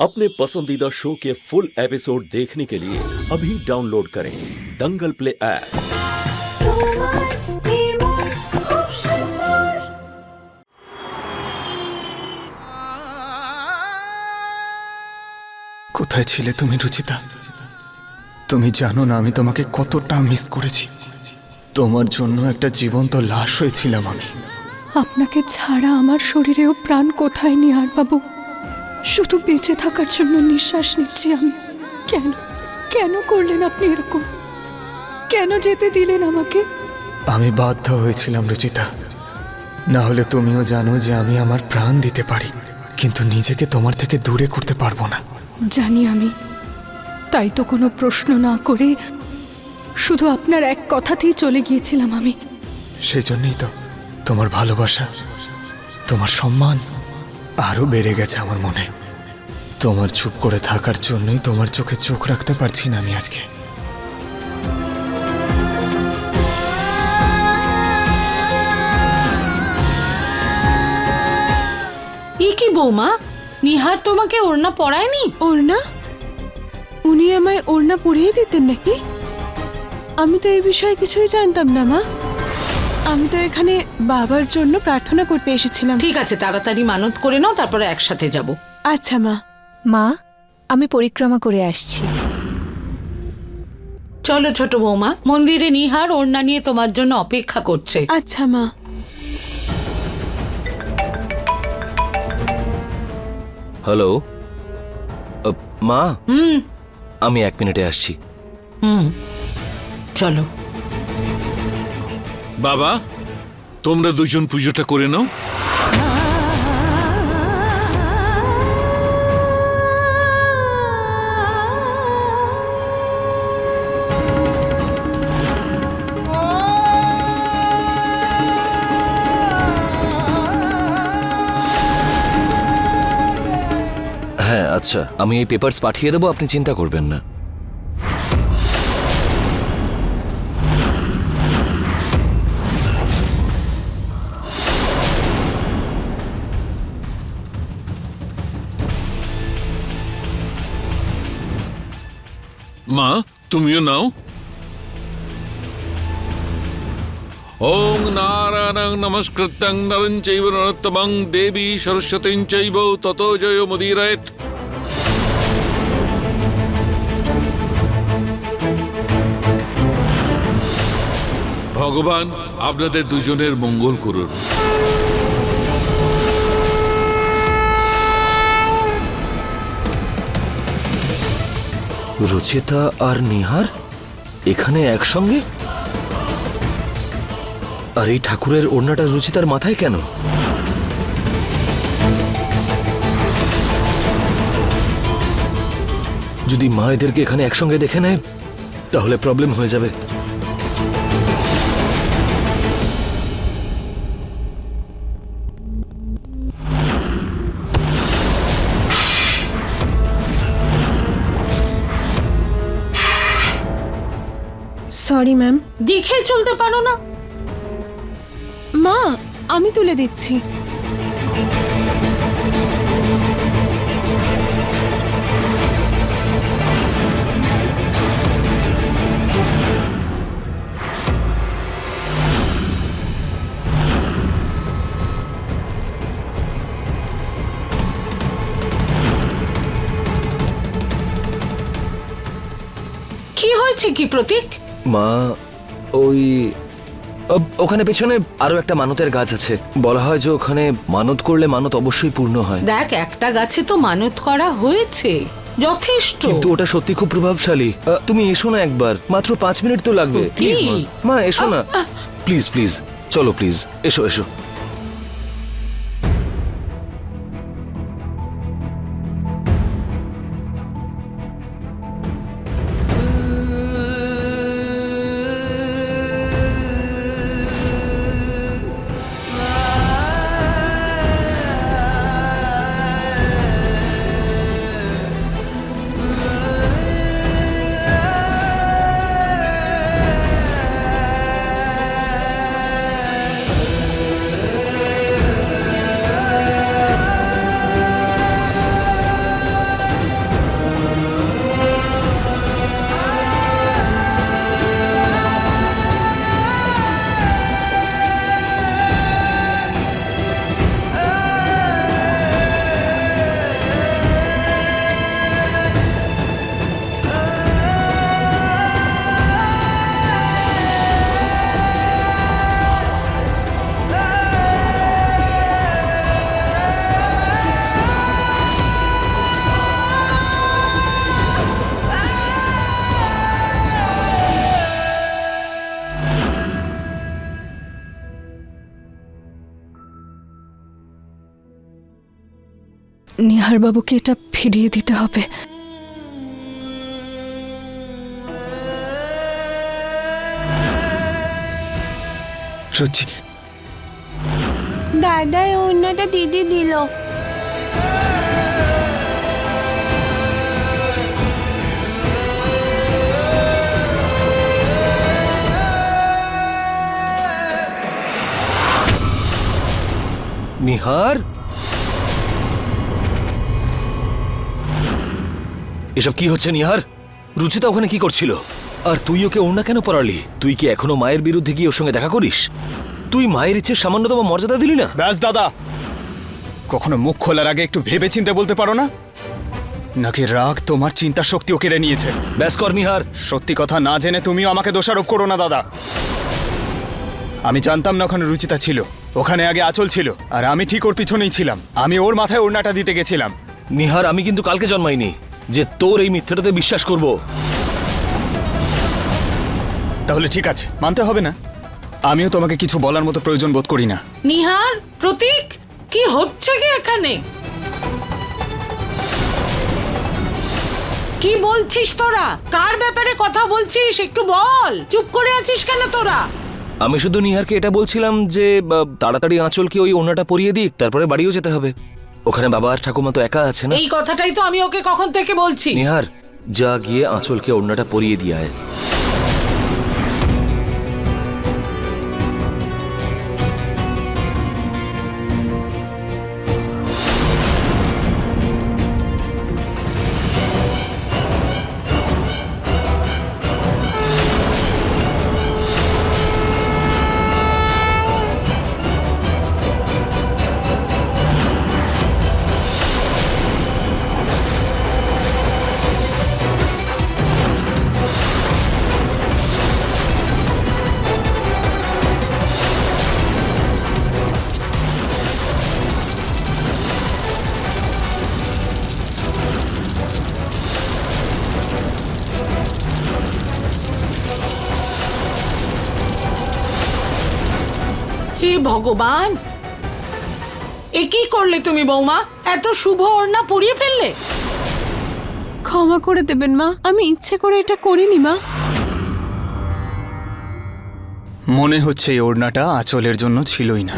अपने पसंदीदा शो के फुल एपिसोड देखने के लिए अभी डाउनलोड करें दंगल प्ले ऐप তোমার নির্মল খুব সুন্দর কোথায় ছিলে তুমি রুচিতা তুমি জানো না আমি তোমাকে কতটা মিস করেছি তোমার জন্য একটা জীবন্ত লাশ হয়েছিলাম আমি আপনাকে ছাড়া আমার শরীরেও প্রাণ কোথায় নিহার বাবু শুধু বেঁচে থাকার জন্য নিঃশ্বাস নিচ্ছি আমি। কেন? কেন করলেন আপনি এরকম? কেন যেতে দিলেন আমাকে? আমি বাধ্য হয়েছিলাম রুচিতা। না হলে তুমিও জানো যে আমি আমার প্রাণ দিতে পারি কিন্তু নিজেকে তোমার থেকে দূরে করতে পারব না। জানি আমি। তাই তো কোনো প্রশ্ন না করে শুধু আপনার এক কথাতেই চলে গিয়েছিলাম আমি। সেই জন্যই তো তোমার ভালোবাসা তোমার সম্মান আরও বেড়ে গেছে আমার মনে। তোমার চুপ করে থাকার জন্যই তোমার চোখে চোখ রাখতে পারছি না আমি আজকে। এ কি বৌমা? নিহার তোমাকে ওড়না পরায়নি? ওড়না? উনি আমায় ওড়না পরিয়ে দিতেন নাকি? আমি তো এই বিষয়ে কিছুই জানতাম না মা। আমি তো এখানে বাবার জন্য প্রার্থনা করতে এসেছিলাম। ঠিক আছে তাড়াতাড়ি মানত করে নাও তারপরে একসাথে যাব। আচ্ছা মা। মা আমি পরিক্রমা করে আসছি। চলো ছোট বৌমা মন্দিরে নিহার ওড়না নিয়ে তোমার জন্য অপেক্ষা করছে। আচ্ছা মা। হ্যালো? মা? হুম। আমি এক মিনিটে আসছি। হুম। চলো। বাবা, তোমরা দুজন পুজোটা করে নাও। হ্যাঁ আচ্ছা আমি এই পেপারস পাঠিয়ে দেবো, আপনি চিন্তা করবেন না। মা, তুমিও নাও। ওং নারায়ণং নমস্কৃত্যং নরং চৈব নরোত্তমং দেবী সরস্বতীং চৈব ততো জয় মুদীরয়েত ভগবান, আপনাদের দুজনের মঙ্গল করুন। রুচিতা আর নিহার এখানে একসঙ্গে? আর এই ঠাকুরের ওড়নাটা রুচিতার মাথায় কেন? যদি মা এদেরকে এখানে একসঙ্গে দেখে নেয়, তাহলে প্রবলেম হয়ে যাবে। সরি ম্যাম দেখে চলতে পারো না। মা আমি তুলে দিচ্ছি। কি হয়েছে কি প্রতীক? মা ওই ওখানে পেছনে আরও একটা মানতের গাছ আছে। বলা হয় যে ওখানে মানত করলে মানত অবশ্যই পূর্ণ হয়। দেখ একটা গাছে তো মানত করা হয়েছে। যথেষ্ট। কিন্তু ওটা সত্যি খুব প্রভাবশালী। তুমি এসো না একবার। মাত্র পাঁচ মিনিট তো লাগবে। প্লিজ মা। এসো না। প্লিজ প্লিজ চলো প্লিজ এসো এসো। নিহার বাবুকে এটা ফিরিয়ে দিতে হবে। দাদা এই ওড়নাটা দিদি দিল। নিহার? এসব কি হচ্ছে নিহার? রুচিতা ওখানে কি করছিল? আর তুই ওকে ওড়না কেন পড়ালি তুই কি এখনও মায়ের বিরুদ্ধে গিয়ে ওর সঙ্গে দেখা করিস? তুই মায়ের ইচ্ছে সামান্যতম মর্যাদা দিলি না? ব্যাস দাদা। কখনো মুখ খোলার আগে একটু ভেবে চিনতে বলতে পারো না? নাকি রাগ তোমার চিন্তা শক্তিও কেড়ে নিয়েছে? ব্যাস কর নিহার। সত্যি কথা না জেনে তুমিও আমাকে দোষারোপ করো না দাদা। আমি জানতাম না ওখানে রুচিতা ছিল। ওখানে আগে আচল ছিল। আর আমি ঠিক ওর পিছনেই ছিলাম। আমি ওর মাথায় ওড়নাটা দিতে গেছিলাম। নিহার আমি কিন্তু কালকে জন্মাইনি। যে তোর এই মিথ্যাটাতে বিশ্বাস করব। তাহলে ঠিক আছে মানতে হবে না। আমিও তোমাকে কিছু বলার মতো প্রয়োজন বোধ করি না। নিহার প্রতীক কি হচ্ছে কি এখানে? কি বলছিস তোরা? কার ব্যাপারে কথা বলছিস? একটু বল। চুপ করে আছিস কেন তোরা? আমি শুধু নিহারকে এটা বলছিলাম যে বা, তাড়াতাড়ি আঁচলকে ওই ওড়নাটা পরিয়ে দিক তারপরে বাড়িও যেতে হবে। ওখানে বাবা আর ঠাকুমা তো একা আছে না? এই কথাটাই তো আমি ওকে কখন থেকে বলছি। নিহার যা গিয়ে আঁচলকে ওড়নাটা পরিয়ে দিয়ে আয়। হে ভগবান! এ কি করলে তুমি বৌমা? এত শুভ ওড়না পরিয়ে ফেললে? ক্ষমা করে দেবেন মা আমি ইচ্ছে করে এটা করিনি মা। মনে হচ্ছে এই ওড়নাটা আঁচলের জন্য ছিলই না।